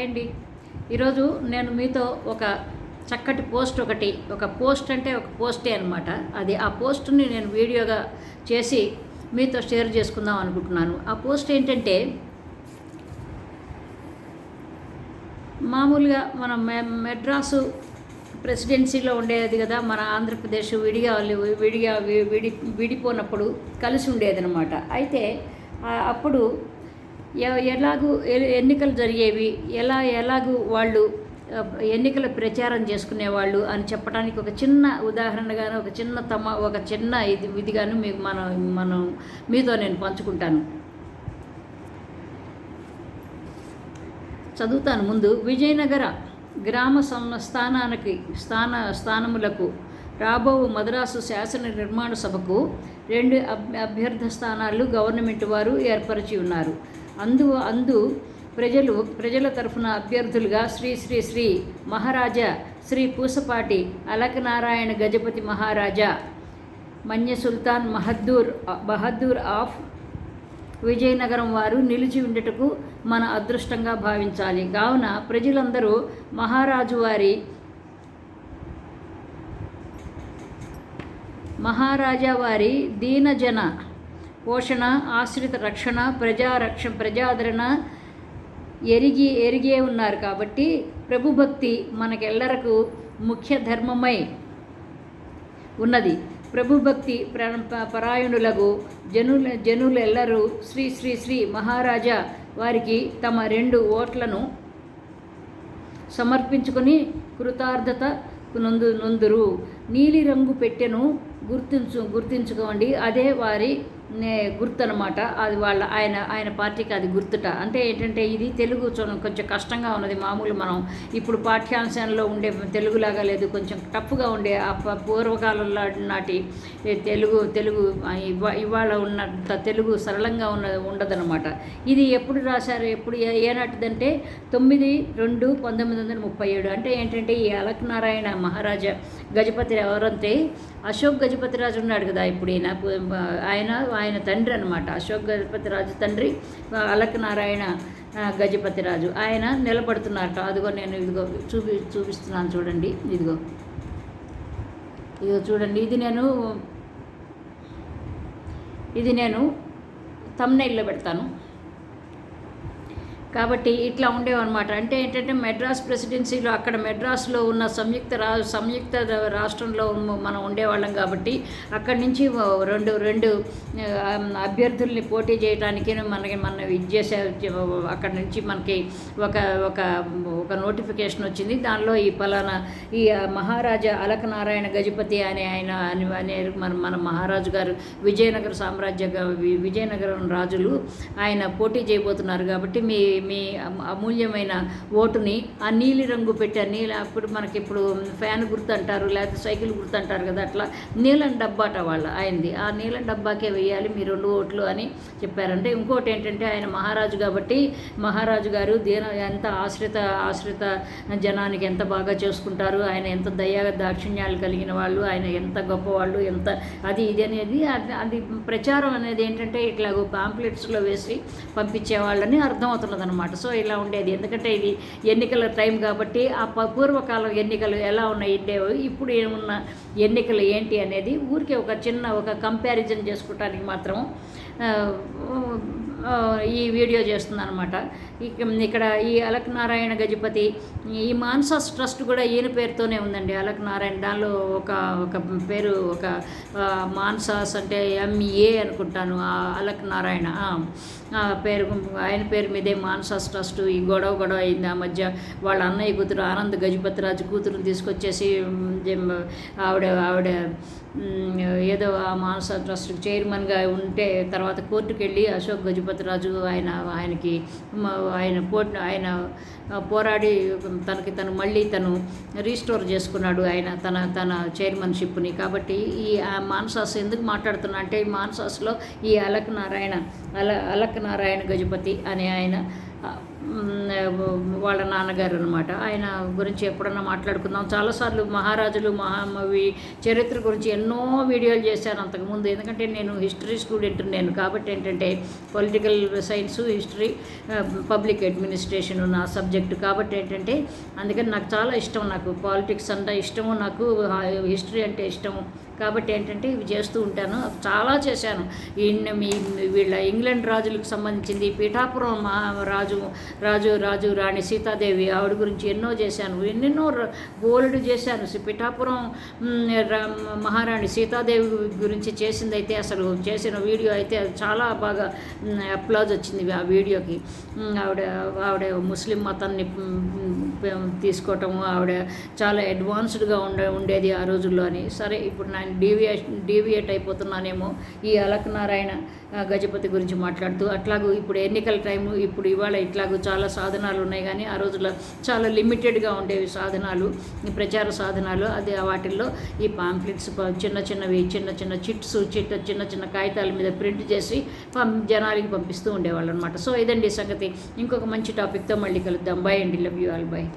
Hi అండి. ఈరోజు నేను మీతో ఒక చక్కటి పోస్ట్ ఒకటి ఒక పోస్ట్ అంటే ఒక పోస్టే అనమాట అది ఆ పోస్ట్ని నేను వీడియోగా చేసి మీతో షేర్ చేసుకుందాం అనుకుంటున్నాను. ఆ పోస్ట్ ఏంటంటే మామూలుగా మనం మె మెడ్రాసు ప్రెసిడెన్సీలో ఉండేది కదా మన ఆంధ్రప్రదేశ్ విడిగా విడిగా విడి విడిపోయినప్పుడు కలిసి ఉండేదన్నమాట. అయితే అప్పుడు ఎలాగూ ఎన్నికలు జరిగేవి ఎలా ఎలాగూ వాళ్ళు ఎన్నికల ప్రచారం చేసుకునేవాళ్ళు అని చెప్పడానికి ఒక చిన్న ఉదాహరణగాను ఒక చిన్న తమ ఒక చిన్న ఇది విధిగాను మీకు మనం మనం మీతో నేను పంచుకుంటాను. చదువుతాను ముందు. విజయనగర గ్రామ సం స్థానానికి స్థాన స్థానములకు రాబో మద్రాసు శాసన నిర్మాణ సభకు రెండు అభ్యర్థ స్థానాలు గవర్నమెంట్ వారు ఏర్పరిచి ఉన్నారు. అందు అందు ప్రజలు ప్రజల తరఫున అభ్యర్థులుగా శ్రీ శ్రీ శ్రీ మహారాజా శ్రీ పూసపాటి అలకనారాయణ గజపతి మహారాజా మన్య సుల్తాన్ మహద్దూర్ బహద్దూర్ ఆఫ్ విజయనగరం వారు నిలిచి ఉండటకు మన అదృష్టంగా భావించాలి. కావున ప్రజలందరూ మహారాజు వారి మహారాజా వారి దీనజన పోషణ ఆశ్రిత రక్షణ ప్రజారక్ష ప్రజాదరణ ఎరిగి ఎరిగే ఉన్నారు కాబట్టి ప్రభుభక్తి మనకెల్లరకు ముఖ్య ధర్మమై ఉన్నది. ప్రభుభక్తి ప్ర పరాయణులకు జనుల జనులెల్లరూ శ్రీ శ్రీ శ్రీ మహారాజా వారికి తమ రెండు ఓట్లను సమర్పించుకొని కృతార్థత నొందు నొందురు. నీలిరంగు పెట్టెను గుర్తించు గుర్తించుకోండి. అదే వారి గుర్తు అనమాట అది వాళ్ళ ఆయన ఆయన పార్టీకి అది గుర్తుట. అంటే ఏంటంటే ఇది తెలుగు కొంచెం కష్టంగా ఉన్నది. మామూలు మనం ఇప్పుడు పాఠ్యాంశంలో ఉండే తెలుగులాగా లేదు. కొంచెం టఫ్గా ఉండే ఆ పూర్వకాలంలో నాటి తెలుగు తెలుగు ఇవాళ ఉన్నంత తెలుగు సరళంగా ఉన్న ఉండదనమాట ఇది ఎప్పుడు రాశారు? ఎప్పుడు ఏనాటిదంటే తొమ్మిది రెండు పంతొమ్మిది వందల ముప్పై ఏడు. అంటే ఏంటంటే ఈ అలక్నారాయణ మహారాజా గజపతి ఎవరంతే అశోక్ గజపతి రాజు ఉన్నాడు కదా. ఇప్పుడు ఈయన ఆయన ఆయన తండ్రి అనమాట అశోక్ గజపతి రాజు తండ్రి అలకనారాయణ గజపతి రాజు. ఆయన నిలబడుతున్నారట. అదిగో నేను ఇదిగో చూపి చూపిస్తున్నాను చూడండి. ఇదిగో. ఇదిగో చూడండి. ఇది నేను ఇది నేను తమ్నైల్లో పెడతాను. కాబట్టి ఇట్లా ఉండేవన్నమాట. అంటే ఏంటంటే మెడ్రాస్ ప్రెసిడెన్సీలో అక్కడ మెడ్రాస్లో ఉన్న సంయుక్త రా సంయుక్త రాష్ట్రంలో మనం ఉండేవాళ్ళం కాబట్టి అక్కడి నుంచి రెండు రెండు అభ్యర్థుల్ని పోటీ చేయడానికి మనకి మన ఇది చేసే అక్కడి నుంచి మనకి ఒక ఒక ఒక నోటిఫికేషన్ వచ్చింది. దానిలో ఈ పలానా ఈ మహారాజా అలకనారాయణ గజపతి అనే ఆయన అనే మన మన మహారాజు గారు విజయనగర సామ్రాజ్య వి- విజయనగరం రాజులు ఆయన పోటీ చేయబోతున్నారు కాబట్టి మీ మీ అమూల్యమైన ఓటుని ఆ నీలి రంగు పెట్టారు నీల అప్పుడు మనకి ఇప్పుడు ఫ్యాన్ గుర్తు అంటారు లేకపోతే సైకిల్ గుర్తు అంటారు కదా అట్లా నీలం డబ్బాట వాళ్ళ ఆయనది. ఆ నీలం డబ్బాకే వేయాలి మీ రెండు ఓట్లు అని చెప్పారంటే. ఇంకోటి ఏంటంటే ఆయన మహారాజు కాబట్టి మహారాజు గారు దీన ఎంత ఆశ్రిత ఆశ్రిత జనానికి ఎంత బాగా చేసుకుంటారు ఆయన ఎంత దయా దాక్షిణ్యాలు కలిగిన వాళ్ళు ఆయన ఎంత గొప్పవాళ్ళు ఎంత అది ఇది అనేది అది- ప్రచారం అనేది ఏంటంటే ఇట్లా పాంప్లెట్స్లో వేసి పంపించే వాళ్ళని అర్థమవుతున్నది అనమాట సో ఇలా ఉండేది. ఎందుకంటే ఇది ఎన్నికల టైం కాబట్టి ఆ పూర్వకాలం ఎన్నికలు ఎలా ఉన్నాయి ఉండేవి ఇప్పుడు ఏమున్న ఎన్నికలు ఏంటి అనేది ఊరికే ఒక చిన్న ఒక కంపారిజన్ చేసుకోవటానికి మాత్రం ఈ వీడియో చేస్తుందనమాట ఇక్కడ ఈ అలక్ నారాయణ గజపతి ఈ మాన్సాస్ ట్రస్ట్ కూడా ఈయన పేరుతోనే ఉందండి అలక్ నారాయణ దానిలో ఒక ఒక పేరు ఒక మాన్సాస్ అంటే ఎంఏ అనుకుంటాను ఆ అలక్ నారాయణ ఆ, పేరు ఆయన పేరు మీదే మాన్సాస్ ట్రస్ట్ ఈ గొడవ గొడవ అయింది. ఆ మధ్య వాళ్ళ అన్నయ్య కూతురు ఆనంద్ గజపతి రాజు కూతురుని తీసుకొచ్చేసి ఆవిడ ఆవిడ ఏదో ఆ మాన్సాస్ ట్రస్ట్ చైర్మన్గా ఉంటే తర్వాత కోర్టుకు వెళ్ళి అశోక్ గజపతి రాజు ఆయన ఆయనకి ఆయన పో ఆయన పోరాడి తనకి తను మళ్ళీ తను రీస్టోర్ చేసుకున్నాడు ఆయన తన తన చైర్మన్షిప్ని. కాబట్టి ఈ ఆ మాన్సాస్ ఎందుకు మాట్లాడుతున్నా అంటే ఈ మాన్సాస్లో ఈ అలక్ నారాయణ అల అలక్ నారాయణ గజపతి అనే ఆయన వాళ్ళ నాన్నగారు అనమాట ఆయన గురించి ఎప్పుడన్నా మాట్లాడుకుందాం. చాలాసార్లు మహారాజులు మహామవి చరిత్ర గురించి ఎన్నో వీడియోలు చేశాను అంతకుముందు. ఎందుకంటే నేను హిస్టరీ స్టూడెంట్ నేను. కాబట్టి ఏంటంటే political science history public administration నా సబ్జెక్ట్ కాబట్టి ఏంటంటే అందుకని నాకు చాలా ఇష్టం నాకు పాలిటిక్స్ అంటే ఇష్టము నాకు హిస్టరీ అంటే ఇష్టము. కాబట్టి ఏంటంటే ఇవి చేస్తూ ఉంటాను. చాలా చేశాను. మీ వీళ్ళ ఇంగ్లాండ్ రాజులకు సంబంధించింది పీఠాపురం మహా రాజు రాజు రాజు రాణి సీతాదేవి ఆవిడ గురించి ఎన్నో చేశాను. ఎన్నెన్నో బోల్డ్ చేశాను. పీఠాపురం పిఠాపురం రా- మహారాణి సీతాదేవి గురించి చేసిందైతే అసలు చేసిన వీడియో అయితే అది చాలా బాగా అప్లాజ్ వచ్చింది ఆ వీడియోకి. ఆవిడ ఆవిడ ముస్లిం మతం మ్, తీసుకోవటము ఆవిడ చాలా అడ్వాన్స్డ్గా ఉండే ఉండేది ఆ రోజుల్లో అని. సరే ఇప్పుడు నేను డీవియేషన్ డీవియేట్ అయిపోతున్నానేమో ఈ అలకనారాయణ గజపతి గురించి మాట్లాడుతూ అట్లాగూ ఇప్పుడు ఎన్నికల టైము ఇప్పుడు ఇవాళ ఇట్లాగూ చాలా సాధనాలు ఉన్నాయి కానీ ఆ రోజుల్లో చాలా లిమిటెడ్గా ఉండేవి సాధనాలు ఈ ప్రచార సాధనాలు. అది వాటిల్లో ఈ పాంప్లెట్స్ చిన్న చిన్నవి చిన్న చిన్న చిట్స్ చిట్ చిన్న చిన్న కాగితాల మీద ప్రింట్ చేసి పం జనాలకి పంపిస్తూ ఉండేవాళ్ళు అనమాట సో ఇదండి సంగతి. ఇంకొక మంచి టాపిక్తో మళ్ళీ కలుద్దాం. done bye and love you all bye